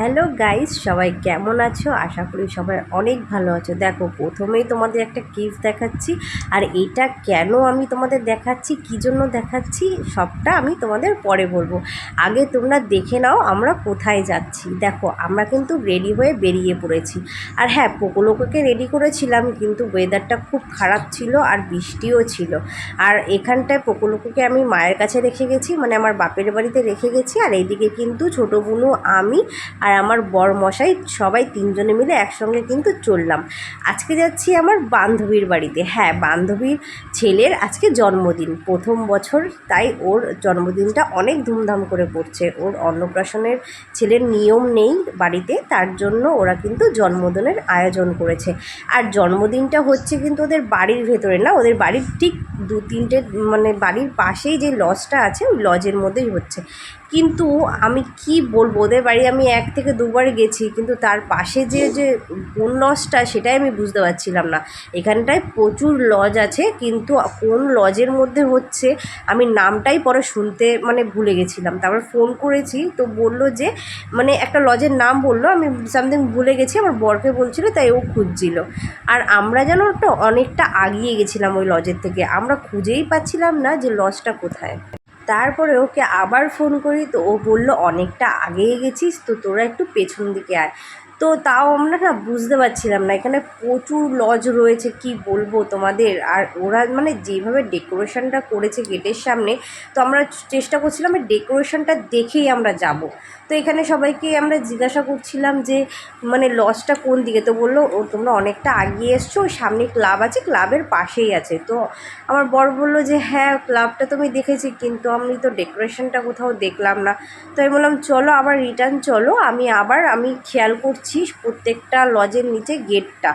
Hello guys, সবাই কেমন আছো? আশা করি সবাই অনেক ভালো আছো। দেখো, প্রথমেই তোমাদের একটা গিফট দেখাচ্ছি। আর এটা কেন আমি তোমাদের দেখাচ্ছি, কী জন্য দেখাচ্ছি, সবটা আমি তোমাদের পরে বলব। আগে তোমরা দেখে নাও আমরা কোথায় যাচ্ছি। দেখো, আমরা কিন্তু রেডি হয়ে বেরিয়ে পড়েছি। আর হ্যাঁ পোকোলোকোকে রেডি করেছিলাম, কিন্তু ওয়েদারটা খুব খারাপ ছিল আর বৃষ্টিও ছিল। আর এখানটায় পোকোলোকোকে আমি মায়ের কাছে রেখে গেছি মানে আমার বাপের বাড়িতে রেখে গেছি। আর এইদিকে কিন্তু ছোটো বুনু, আমি আর আমার বর মশাই সবাই তিনজনে মিলে একসঙ্গে কিন্তু চললাম। আজকে যাচ্ছি আমার বান্ধবীর বাড়িতে। হ্যাঁ বান্ধবীর ছেলের আজকে জন্মদিন। প্রথম বছর তাই ওর জন্মদিনটা অনেক ধুমধাম করে পড়ছে ওর অন্নপ্রাশনের ছেলের নিয়ম নেই বাড়িতে, তার জন্য ওরা কিন্তু জন্মদিনের আয়োজন করেছে। আর জন্মদিনটা হচ্ছে কিন্তু ওদের বাড়ির ভেতরে না, ওদের বাড়ির ঠিক দু তিনটে মানে বাড়ির পাশেই যে লজটা আছে, ওই লজের মধ্যেই হচ্ছে। কিন্তু আমি কি বলব, ওদের বাড়ি আমি এক থেকে দুবার গেছি, কিন্তু তার পাশে যে যে কোন লজটা সেটাই আমি বুঝতে পারছিলাম না। এখানটায় প্রচুর লজ আছে, কিন্তু কোন লজের মধ্যে হচ্ছে আমি নামটাই পরে শুনতে মানে ভুলে গেছিলাম। তারপর ফোন করেছি, তো বলল যে মানে একটা লজের নাম বলল, আমি সামথিং ভুলে গেছি, আমার বরকে বলছিল, তাই ও খুঁজছিল। আর আমরা যেন একটা অনেকটা আগিয়ে গেছিলাম ওই লজের থেকে, আমরা খুঁজেই পাচ্ছিলাম না যে লজটা কোথায়। তারপরে ওকে আবার ফোন করি তো ও বলল, অনেকটা আগেই গেছিস তো, তোরা একটু পেছন দিকে আয়। তো তাও আমরা না বুঝতে পারছিলাম না। এখানে প্রচুর লজ রয়েছে, কি বলব তোমাদের? আর ওরা মানে যেভাবে ডেকোরেশনটা করেছে গেটের সামনে, তো আমরা চেষ্টা করছিলাম ডেকোরেশনটা দেখেই আমরা যাব। তো এখানে সবাইকে আমরা জিজ্ঞাসা করছিলাম যে মানে লজটা কোন দিকে? তো বলল, ও, তোমরা অনেকটা আগিয়ে এসছো সামনে ক্লাব আছে ক্লাবের পাশেই আছে। তো আমার বর বলল যে হ্যাঁ ক্লাবটা তো আমি দেখেছি, কিন্তু আমি তো ডেকোরেশনটা কোথাও দেখলাম না। তো আমি বললাম, চলো, আবার রিটার্ন চলো, আমি আবার, আমি খেয়াল করছি প্রত্যেকটা লজের নিচে গেটটা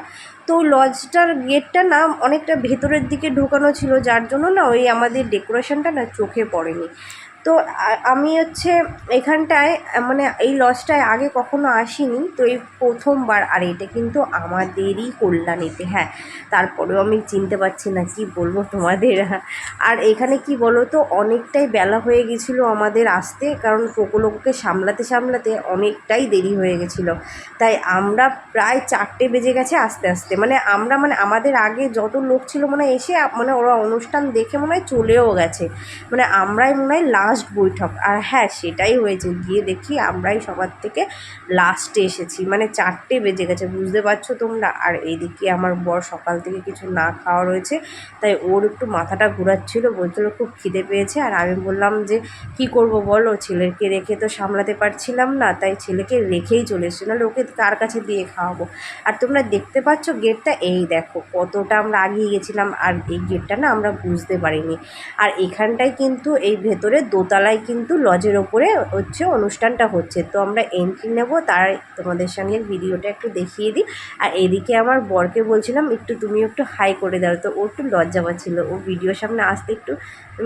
তো লজটার গেটটা না অনেকটা ভেতরের দিকে ঢোকানো ছিল, যার জন্য না ওই আমাদের ডেকোরেশনটা না চোখে পড়েনি। তো আমি হচ্ছে এখানটায় মানে এই লজটায় আগে কখনো আসিনি, তো এই প্রথমবার, আর এটা কিন্তু আমাদেরই কল্যাণীতে হ্যাঁ। তারপরেও আমি চিনতে পারছি না কি বলব তোমাদের। আর এখানে কি বলো তো অনেকটাই বেলা হয়ে গেছিল আমাদের আসতে, কারণ প্রকল্পকে সামলাতে সামলাতে অনেকটাই দেরি হয়ে গেছিল। তাই আমরা প্রায় চারটে বেজে গেছে আস্তে আস্তে। মানে আমরা মানে আমাদের আগে যত লোক ছিল মানে এসে মানে ওরা অনুষ্ঠান দেখে মনে হয় চলেও গেছে। মানে আমরাই মনে হয় লাস্ট বৈঠক। আর হ্যাঁ সেটাই হয়েছে। গিয়ে দেখি আমরাই সবার থেকে লাস্টে এসেছি। মানে চারটে বেজে গেছে, বুঝতে পারছ তোমরা? আর এইদিকে আমার বর সকাল থেকে কিছু না খাওয়া রয়েছে, তাই ওর একটু মাথাটা ঘুরাচ্ছিল, বলছিল খুব খিদে পেয়েছে। আর আমি বললাম যে, কি করব বলো? ছেলেকে রেখে তো সামলাতে পারছিলাম না, তাই ছেলেকে রেখেই চলে এসেছি। নাহলে ওকে কার কাছে দিয়ে খাওয়াবো? আর তোমরা দেখতে পাচ্ছ গেটটা, এই দেখো কতটা আমরা আগিয়ে গেছিলাম। আর এই গেটটা না আমরা বুঝতে পারিনি। আর এখানটায় কিন্তু এই ভেতরে দোতা দোতলায় কিন্তু লজের ওপরে হচ্ছে অনুষ্ঠানটা হচ্ছে। তো আমরা এন্ট্রি নেব, তার তোমাদের সঙ্গে ভিডিওটা একটু দেখিয়ে দিই। আর এদিকে আমার বরকে বলছিলাম, একটু তুমি একটু হাই করে দাও। তো ও একটু লজ্জা পাচ্ছিলো। ও ভিডিওর সামনে আসতে একটু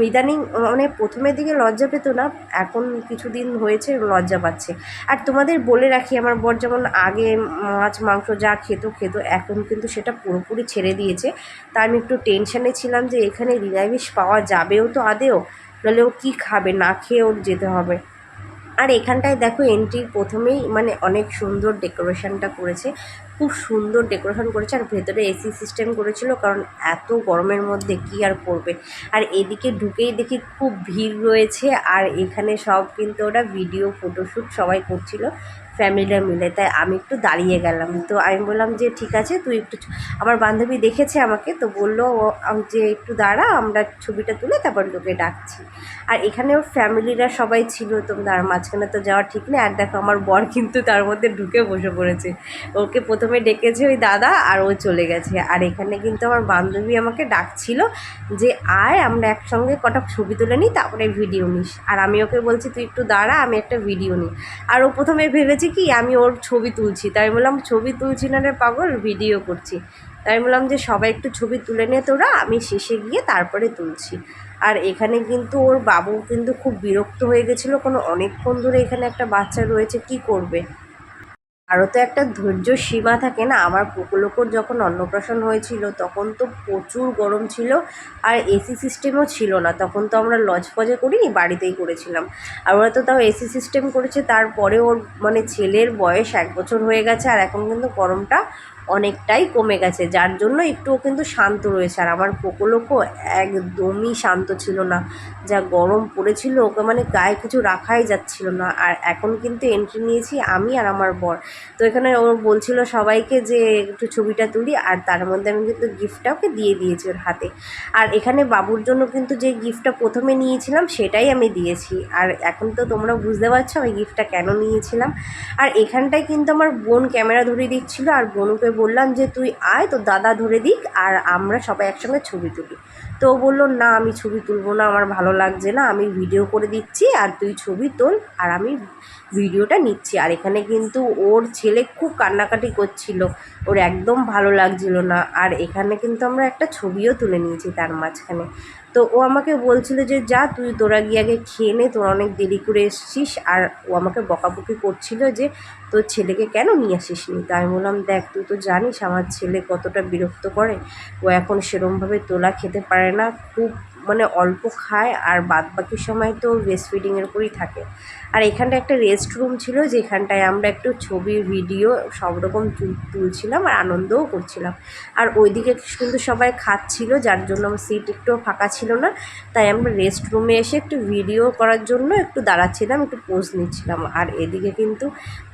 ইদানিং মানে প্রথমের দিকে লজ্জা পেতো না, এখন কিছুদিন হয়েছে লজ্জা পাচ্ছে। আর তোমাদের বলে রাখি, আমার বর যেমন আগে মাছ, মাংস যা খেত খেত, এখন কিন্তু সেটা পুরোপুরি ছেড়ে দিয়েছে। তা আমি একটু টেনশানে ছিলাম যে এখানে নিরামিষ পাওয়া যাবেও তো আদেও। নাহলে ও কী খাবে? না খেয়ে ওর যেতে হবে। আর এখানটায় দেখো এন্ট্রি প্রথমেই মানে অনেক সুন্দর ডেকোরেশনটা করেছে। খুব সুন্দর ডেকোরেশন করেছে আর ভেতরে এসি সিস্টেম করেছিল কারণ এত গরমের মধ্যে কি আর করবে? আর এদিকে ঢুকেই দেখি খুব ভিড় রয়েছে আর এখানে সব কিন্তু ওরা ভিডিও ফটোশ্যুট সবাই করছিল। ফ্যামিলিরা মিলে, তাই আমি একটু দাঁড়িয়ে গেলাম। তো আমি বললাম যে, ঠিক আছে, তুই একটু আমার বান্ধবী দেখেছে আমাকে, তো বলল যে একটু দাঁড়া, আমরা ছবিটা তুলে তারপর তোকে ডাকছি। আর এখানে ওর ফ্যামিলিরা সবাই ছিল, তো তার মাঝখানে তো যাওয়া ঠিক নেই। আর দেখো, আমার বর কিন্তু তার মধ্যে ঢুকে বসে পড়েছে। ওকে প্রথমে ডেকেছে ওই দাদা, আর ও চলে গেছে। আর এখানে কিন্তু আমার বান্ধবী আমাকে ডাকছিল যে, আয়, আমরা একসঙ্গে কটা ছবি তুলে নিই, তারপরে ভিডিও নিস। আর আমি ওকে বলছি, তুই একটু দাঁড়া, আমি একটা ভিডিও নিই। আর ও প্রথমে ভেবেছি কি, আমি ওর ছবি তুলছি। তাই বললাম, ছবি তুলছি না রে পাগল ভিডিও করছি। তাই বললাম যে, সবাই একটু ছবি তুলে নে তোরা, আমি শেষে গিয়ে তারপরে তুলছি। আর এখানে কিন্তু ওর বাবু কিন্তু খুব বিরক্ত হয়ে গেছিল। কোনো অনেকক্ষণ ধরে এখানে একটা বাচ্চা রয়েছে, কি করবে? আরও তো একটা ধৈর্য সীমা থাকে না? আমার পোকলোকর যখন অন্নপ্রাশন হয়েছিল, তখন তো প্রচুর গরম ছিল আর এসি সিস্টেমও ছিল না। তখন তো আমরা লজ ফজে করিনি, বাড়িতেই করেছিলাম। আর ওরা তো তাও এসি সিস্টেম করেছে, তারপরে ওর মানে ছেলের বয়স এক বছর হয়ে গেছে আর এখন কিন্তু গরমটা অনেকটাই কমে গেছে, যার জন্য একটু ও কিন্তু শান্ত রয়েছে। আর আমার পোকোলোকও একদমই শান্ত ছিল না। যা গরম পড়েছিল ওকে মানে গায়ে কিছু রাখাই যাচ্ছিল না। আর এখন কিন্তু এন্ট্রি নিয়েছি আমি আর আমার বর। তো এখানে ও বলছিল সবাইকে যে একটু ছবিটা তুলি, আর তার মধ্যে আমি কিন্তু গিফটটা ওকে দিয়ে দিয়েছি ওর হাতে। আর এখানে বাবুর জন্য কিন্তু যে গিফটটা প্রথমে নিয়েছিলাম সেটাই আমি দিয়েছি। আর এখন তো তোমরা বুঝতে পারছ আমি গিফটটা কেন নিয়েছিলাম। আর এখানটায় কিন্তু আমার বোন ক্যামেরা ধরে দিচ্ছিল, আর বোনকে বললাম যে, তুই আয়, তোর দাদা ধরে দিক আর আমরা সবাই একসঙ্গে ছবি তুলি। তো বলল, না, আমি ছবি তুলবো না, আমার ভালো লাগছে না, আমি ভিডিও করে দিচ্ছি আর তুই ছবি তোল আর আমি ভিডিওটা নিচ্ছি। আর এখানে কিন্তু ওর ছেলে খুব কান্নাকাটি করছিল। ওর একদম ভালো লাগছিল না। আর এখানে কিন্তু আমরা একটা ছবিও তুলে নিয়েছি তার মাঝখানে। তো ও আমাকে বলছিল যে, যা, তুই তোরা গিয়ে আগে খেয়ে নে, তোরা অনেক দেরি করে এসছিস। আর ও আমাকে বকাবকি করছিল যে, তোর ছেলেকে কেন নিয়ে আসিস নি তো আমি বললাম, দেখ, তুই তো জানিস আমার ছেলে কতটা বিরক্ত করে। ও এখন সেরমভাবে তোলা খেতে পারে না। খুব মানে অল্প খায় আর বাদ বাকি সময় তো ব্রেস্ট ফিডিংয়ের উপরেই থাকে। আর এখানটা একটা রেস্ট রুম ছিল যেখানটায় আমরা একটু ছবি ভিডিও সব রকম তুলছিলাম আর আনন্দও করছিলাম। আর ওইদিকে কিন্তু সবাই খাচ্ছিল, যার জন্য আমার সিট একটু ফাঁকা ছিল না। তাই আমরা রেস্ট রুমে এসে একটু ভিডিও করার জন্য একটু দাঁড়াচ্ছিলাম, একটু পোজ নিচ্ছিলাম। আর এদিকে কিন্তু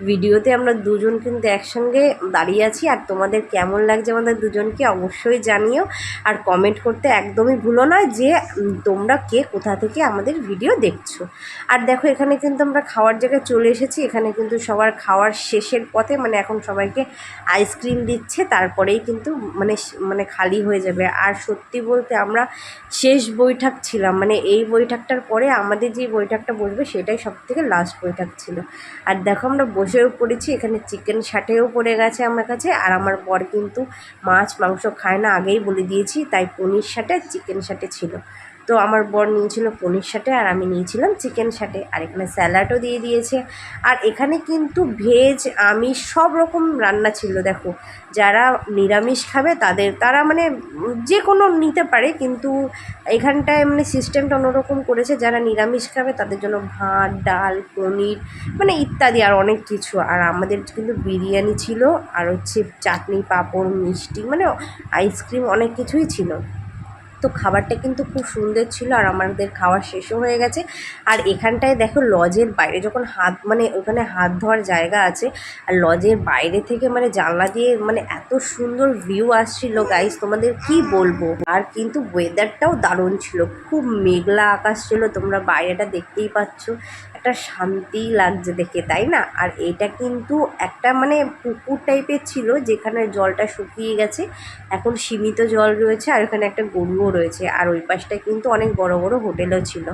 ভিডিওতে আমরা দুজন কিন্তু একসঙ্গে দাঁড়িয়ে আছি। আর তোমাদের কেমন লাগছে আমাদের দুজনকে অবশ্যই জানিও। আর কমেন্ট করতে একদমই ভুলো না যে তোমরা কে, কোথা থেকে আমাদের ভিডিও দেখছ। আর দেখো, এখানে কিন্তু আমরা খাওয়ার জায়গায় চলে এসেছি। এখানে কিন্তু সবার খাওয়ার শেষের পথে মানে এখন সবাইকে আইসক্রিম দিচ্ছে, তারপরেই কিন্তু মানে মানে খালি হয়ে যাবে। আর সত্যি বলতে আমরা শেষ বৈঠক ছিলাম। মানে এই বৈঠকটার পরে আমাদের যে বৈঠকটা বসবে, সেটাই সব থেকে লাস্ট বৈঠক ছিল। আর দেখো, আমরা বসেও পড়েছি। এখানে চিকেন শাটেও পড়ে গেছে আমার কাছে। আর আমার বর কিন্তু মাছ, মাংস খায় না, আগেই বলে দিয়েছি। তাই পনির শাটে চিকেন শাটে ছিল। তো আমার বর নিয়েছিল পনির সাটে আর আমি নিয়েছিলাম চিকেন সাটে আর এখানে স্যালাডও দিয়ে দিয়েছে। আর এখানে কিন্তু ভেজ, আমিষ সব রকম রান্না ছিল, দেখো। যারা নিরামিষ খাবে তাদের, তারা মানে যে কোনো নিতে পারে, কিন্তু এখানটায় মানে সিস্টেমটা অন্যরকম করেছে। যারা নিরামিষ খাবে তাদের জন্য ভাত, ডাল, পনির মানে ইত্যাদি আর অনেক কিছু। আর আমাদের কিন্তু বিরিয়ানি ছিল, আর হচ্ছে চাটনি, পাঁপড়, মিষ্টি মানে আইসক্রিম অনেক কিছুই ছিল। তো খাবারটা কিন্তু খুব সুন্দর ছিল আর আমাদের খাওয়া শেষও হয়ে গেছে। আর এখানটায় দেখো লজের বাইরে যখন হাত মানে ওখানে হাত ধোয়ার জায়গা আছে, আর লজের বাইরে থেকে মানে জানলা দিয়ে মানে এত সুন্দর ভিউ আসছিল গাইস তোমাদের কি বলব? আর কিন্তু ওয়েদারটাও দারুণ ছিল, খুব মেঘলা আকাশ ছিল, তোমরা বাইরেটা দেখতেই পাচ্ছ। একটা শান্তি লাগছে দেখে, তাই না? আর এটা কিন্তু একটা মানে পুকুর টাইপের ছিল, যেখানে জলটা শুকিয়ে গেছে, এখন সীমিত জল রয়েছে, আর ওখানে একটা গরুও রয়েছে। আর ওই পাশটায় কিন্তু অনেক বড় বড় হোটেলও ছিল।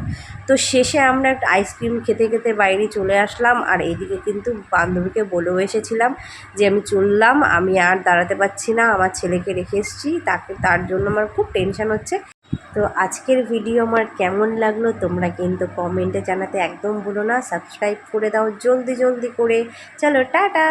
তো শেষে আমরা একটা আইসক্রিম খেতে খেতে বাইরে চলে আসলাম আর এদিকে কিন্তু বান্ধবীকে বলেও এসেছিলাম যে আমি চললাম, আমি আর দাঁড়াতে পারছি না, আমার ছেলেকে রেখে এসেছি, তাকে তার জন্য আমার খুব টেনশান হচ্ছে। তো আজকের ভিডিও আমার কেমন লাগল তোমরা কিন্তু কমেন্টে জানাতে একদম ভুলো না। সাবস্ক্রাইব করে দাও জলদি জলদি করে। চলো, টাটা!